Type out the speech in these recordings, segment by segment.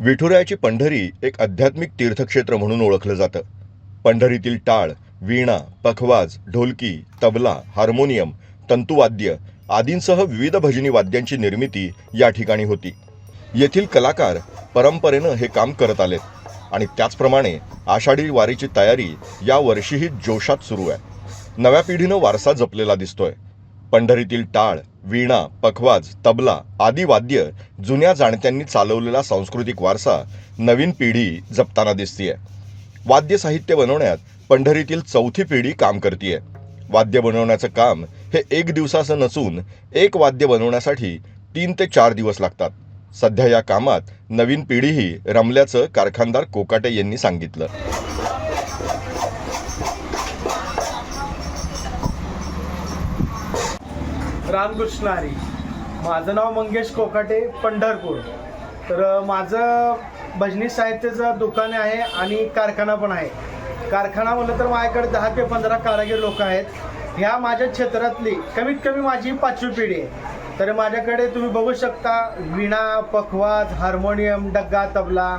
विठुरायाची पंढरी एक आध्यात्मिक तीर्थक्षेत्र म्हणून ओळखलं जातं. पंढरीतील टाळ वीणा पखवाज ढोलकी तबला हार्मोनियम तंतुवाद्य आदींसह विविध भजनी वाद्यांची निर्मिती या ठिकाणी होती. येथील कलाकार परंपरेनं हे काम करत आलेत आणि त्याचप्रमाणे आषाढी वारीची तयारी या वर्षीही जोशात सुरू आहे. नव्या पिढीनं वारसा जपलेला दिसतोय. पंढरीतील टाळ वीणा पखवाज तबला आदी वाद्य जुन्या जाणत्यांनी चालवलेला सांस्कृतिक वारसा नवीन पिढी जपताना दिसतीये. वाद्य साहित्य बनवण्यात पंढरीतील चौथी पिढी काम करतीये. वाद्य बनवण्याचं काम हे एक दिवसाचं नसून एक वाद्य बनवण्यासाठी तीन ते चार दिवस लागतात. सध्या या कामात नवीन पिढीही रमल्याचं कारखानदार कोकाटे यांनी सांगितलं. रामकृष्ण हरी. माझं नाव मंगेश कोकाटे पंढरपूर. तर माझं भजनी साहित्याचं दुकान आहे आणि कारखाना पण आहे. कारखाना म्हटलं तर माझ्याकडे दहा ते पंधरा कारागीर लोक आहेत. ह्या माझ्या क्षेत्रातली कमीत कमी माझी पाचवी पिढी आहे. तर माझ्याकडे तुम्ही बघू शकता विणा पखवाज हार्मोनियम डग्गा तबला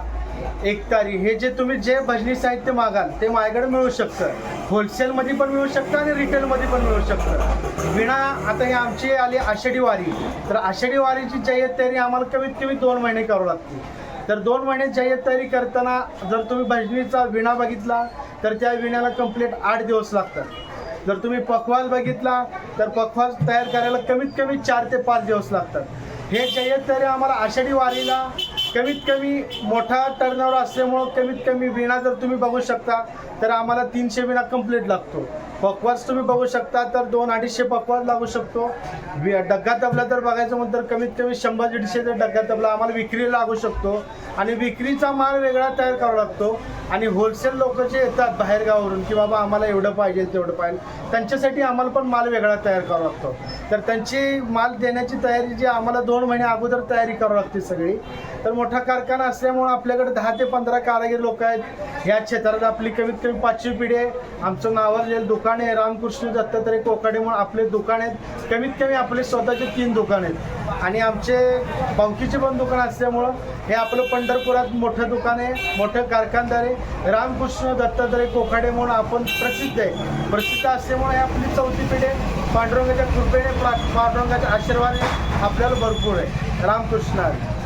एकतारी हे जे तुम्ही जे भजनी साहित्य मागाल ते माझ्याकडे मिळू शकतं. होलसेलमध्ये पण मिळू शकतं आणि रिटेलमध्ये पण मिळू शकतं. विणा आता हे आमची आली आषाढी वारी. तर आषाढी वारीची जय्यत तयारी आम्हाला कमीत कमी दोन महिने करावं लागते तर दोन महिने जय्यत तयारी करताना जर तुम्ही भजनीचा विणा बघितला तर त्या विण्याला कंप्लीट आठ दिवस लागतात. जर तुम्ही पखवाज बघितला तर पखवाज तयार करायला कमीत कमी चार ते पाच दिवस लागतात. हे जय्यत तयारी आम्हाला आषाढी वारीला कमीत कमी मोठा टर्नओव्हर असल्यामुळं कमीत कमी विणा जर तुम्ही बघू शकता तर आम्हाला तीनशे विणा कंप्लीट लागतो. पकवास तुम्ही बघू शकता तर दोन अडीचशे पकवास लागू शकतो. डग्गा तबला तर बघायचं म्हणतं तर कमीत कमी शंभर दीडशे तर डग्गा तबला आम्हाला विक्री लागू शकतो. आणि विक्रीचा माल वेगळा तयार करावा लागतो. आणि होलसेल लोक जे येतात बाहेरगावावरून की बाबा आम्हाला एवढं पाहिजे तेवढं पाहिजे त्यांच्यासाठी आम्हाला पण माल वेगळा तयार करावा लागतो. तर त्यांची माल देण्याची तयारी जी आम्हाला दोन महिने अगोदर तयारी करावी लागते सगळी. तर मोठा कारखाना असल्यामुळे आपल्याकडे दहा ते पंधरा कारागीर लोक आहेत. ह्या क्षेत्रात आपली कमीत कमी पाचवी पिढी आहे. आमचं नावाजलेलं दुकान दुकान आहे रामकृष्ण दत्तात्रय कोकाडे म्हणून आपले दुकान आहेत. कमीत कमी आपले स्वतःचे तीन दुकान आहेत. आणि आमचे बावकीचे पण दुकान असल्यामुळं हे आपलं पंढरपुरात मोठं दुकान आहे मोठं कारखानदार आहे. रामकृष्ण दत्तात्रय कोकाडे म्हणून आपण प्रसिद्ध आहे. प्रसिद्ध असल्यामुळे हे आपली चौथी पिढी पांडुरंगाच्या कृपेने पांडुरंगाच्या आशीर्वादाने आपल्याला भरपूर आहे. रामकृष्ण आहे